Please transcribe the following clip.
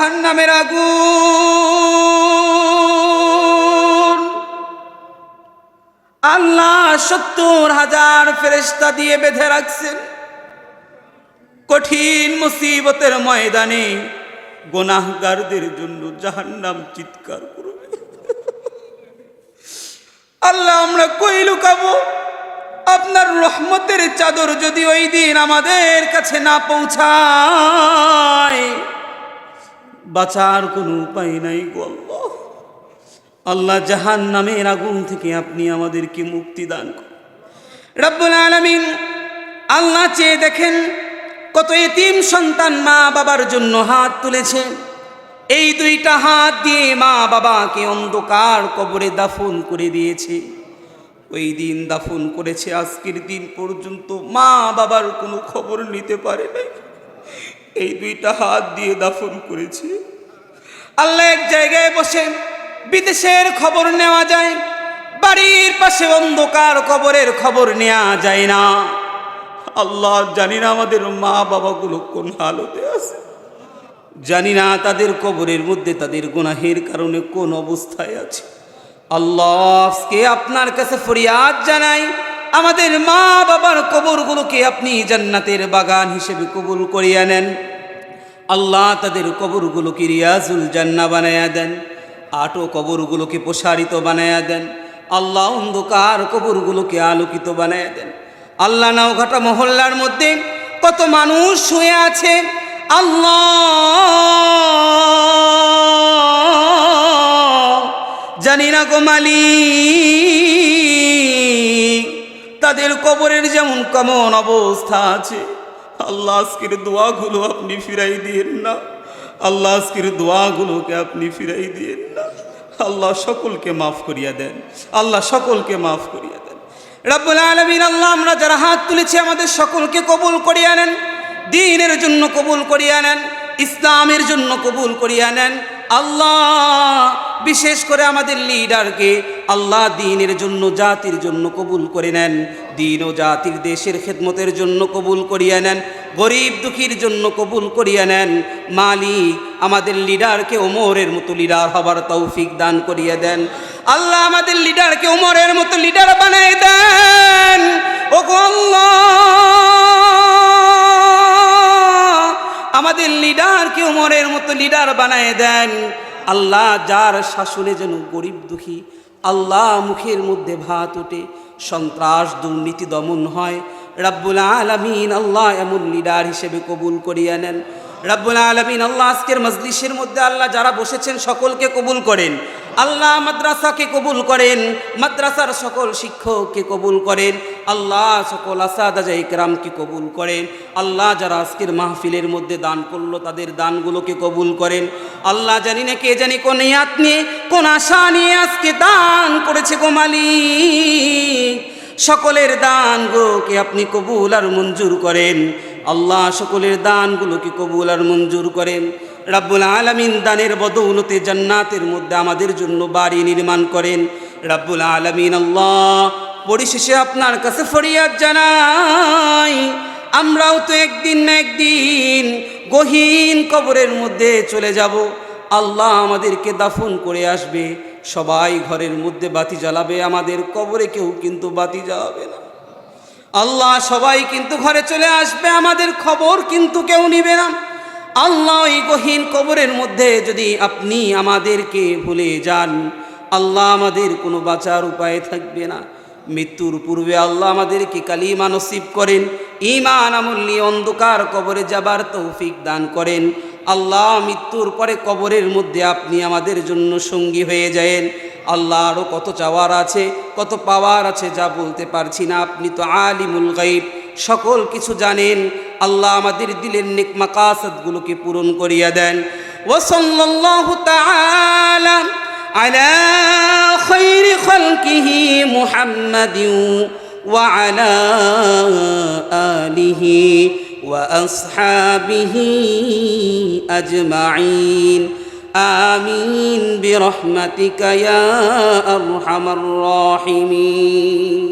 জাহান নামের আগুন। আল্লাহ সত্তর হাজার ফেরেস্তা দিয়ে বেঁধে রাখছেন। কঠিন মুসিবতের ময়দানে গোনাহগারদের জন্য জাহান্নাম চিৎকার করবে। আল্লাহ, আমরা কই লুকাবো? আপনার রহমতের চাদর যদি ওই দিন আমাদের কাছে না পৌঁছায় বাঁচার কোনো উপায় নাই গো আল্লাহ। আল্লাহ জাহান নামের আগুন থেকে আপনি আমাদেরকে মুক্তি দান করুন। রব্বুল আলমিন আল্লাহ চেয়ে দেখেন কত এতিম সন্তান মা বাবার জন্য হাত তুলেছে। এই দুইটা হাত দিয়ে মা বাবাকে অন্ধকার কবরে দাফন করে দিয়েছে। ওই দিন দাফন করেছে, আজকের দিন পর্যন্ত মা বাবার কোনো খবর নিতে পারে নাই। এই দুইটা হাত দিয়ে দাফন করেছে। আল্লাহ এক জায়গায় বসে বিদেশের খবর নেওয়া যায়, বাড়ির পাশে অন্ধকার কবরের খবর নেওয়া যায় না। আল্লাহ জানি না আমাদের মা বাবাগুলো কোন হালতে আছে। জানি না তাদের কবরের মধ্যে তাদের গুনাহের কারণে কোন অবস্থায় আছে। আল্লাহকে আপনার কাছে ফরিয়াদ জানাই আমাদের মা বাবার কবরগুলোকে আপনি জান্নাতের বাগান হিসেবে কবুল করিয়া নেন। আল্লাহ তাদের কবরগুলোকে রিয়াজুল জান্না বানায়া দেন আটো কবরগুলোকে প্রসারিত বানায়া দেন, আল্লাহ অন্ধকার কবরগুলোকে আলোকিত বানায়া দেন। আল্লাহ নাওঘাটা মহল্লার মধ্যে কত মানুষ শুয়ে আছে। আল্লাহ! জানি না গো মালিক। তাদের কবরের যেমন কেমন অবস্থা আছে। আল্লাহ আজকের দোয়াগুলো আপনি ফিরাই দিয়েন না। আল্লাহ আজকের দোয়াগুলোকে আপনি ফিরাই দিয়েন না। আল্লাহ সকলকে মাফ করিয়া দেন। আল্লাহ সকলকে মাফ করিয়া দেন। রাব্বুল আলমিন, আল্লাহ, আমরা যারা হাত তুলেছি, আমাদের সকলকে কবুল করিয়া নেন। দিনের জন্য কবুল করিয়া নেন। ইসলামের জন্য কবুল করিয়া নেন। আল্লাহ, বিশেষ করে আমাদের লিডারকে আল্লাহ দিনের জন্য, জাতির জন্য কবুল করে নেন। দিন ও জাতির দেশের খেদমতের জন্য কবুল করিয়া নেন। গরিব দুঃখীর জন্য কবুল করিয়া নেন। মালিক আমাদের লিডারকে ওমরের মতো লিডার হবার তৌফিক দান করিয়া দেন। আল্লাহ আমাদের লিডারকে ওমরের মতো লিডার লিডারকে মতো লিডার বানায় দেন। আল্লাহ যার শাসনে যেন গরিব দুঃখী, আল্লাহ মুখের মধ্যে ভাত ওঠে, সন্ত্রাস দুর্নীতি দমন হয়। রাব্বুল আলমিন আল্লাহ এমন লিডার হিসেবে কবুল করিয়া নেন। রাব্বুল আলমিন আল্লাহ আজকের মজলিসের মধ্যে আল্লাহ যারা বসেছেন সকলকে কবুল করেন। আল্লাহ মাদ্রাসাকে কবুল করেন, মাদ্রাসার সকল শিক্ষককে কবুল করেন, আল্লাহ সকল আসাদাজা ইকরামকে কবুল করেন, আল্লাহ যারা আজকের মাহফিলের মধ্যে দান করল তাদের দানগুলোকে কবুল করেন। আল্লাহ জানি না কে জানি কোন ইয়াত নিয়ে, কোন আশা নিয়ে আজকে দান করেছে গো মালিক। সকলের দান গোকে আপনি কবুল আর মঞ্জুর করেন। আল্লাহ সকলের দানগুলোকে কবুল আর মঞ্জুর করেন। রাব্বুল আলমিন দানের বদৌলতে জান্নাতের মধ্যে আমাদের জন্য বাড়ি নির্মাণ করেন। রাব্বুল আলমিন আল্লাহ, পরিশেষে আপনার কাছে ফরিয়াদ জানাই। আমরাও তো একদিন না একদিন গহীন কবরের মধ্যে চলে যাব। আল্লাহ আমাদেরকে দাফন করে আসবে। সবাই ঘরের মধ্যে বাতি জ্বালাবে, আমাদের কবরে কেউ কিন্তু বাতি জ্বালাবে না। আল্লাহ সবাই কিন্তু ঘরে চলে আসবে, আমাদের খবর কিন্তু কেউ নিবে না। আল্লাহ ওই গহীন কবরের মধ্যে যদি আপনি আমাদেরকে ভুলে যান, আল্লাহ আমাদের কোনো বাঁচার উপায় থাকবে না। মৃত্যুর পূর্বে আল্লাহ আমাদেরকে কালিমা নসিব করেন ইমান আমল্লি, অন্ধকার কবরে যাবার তৌফিক দান করেন। আল্লাহ মৃত্যুর পরে কবরের মধ্যে আপনি আমাদের জন্য সঙ্গী হয়ে যায়েন। আল্লাহ আরও কত চাওয়ার আছে, কত পাওয়ার আছে যা বলতে পারছি না। আপনি তো আলিমুল গাইব সকল কিছু জানেন। আল্লাহ আমাদের দিলের নেক মাকাসাদগুলোকে পূরণ করিয়া দেন ওসল্লাল্লাহু তাআলা على خير خلقه محمد وعلى آله وأصحابه أجمعين آمين برحمتك يا أرحم الراحمين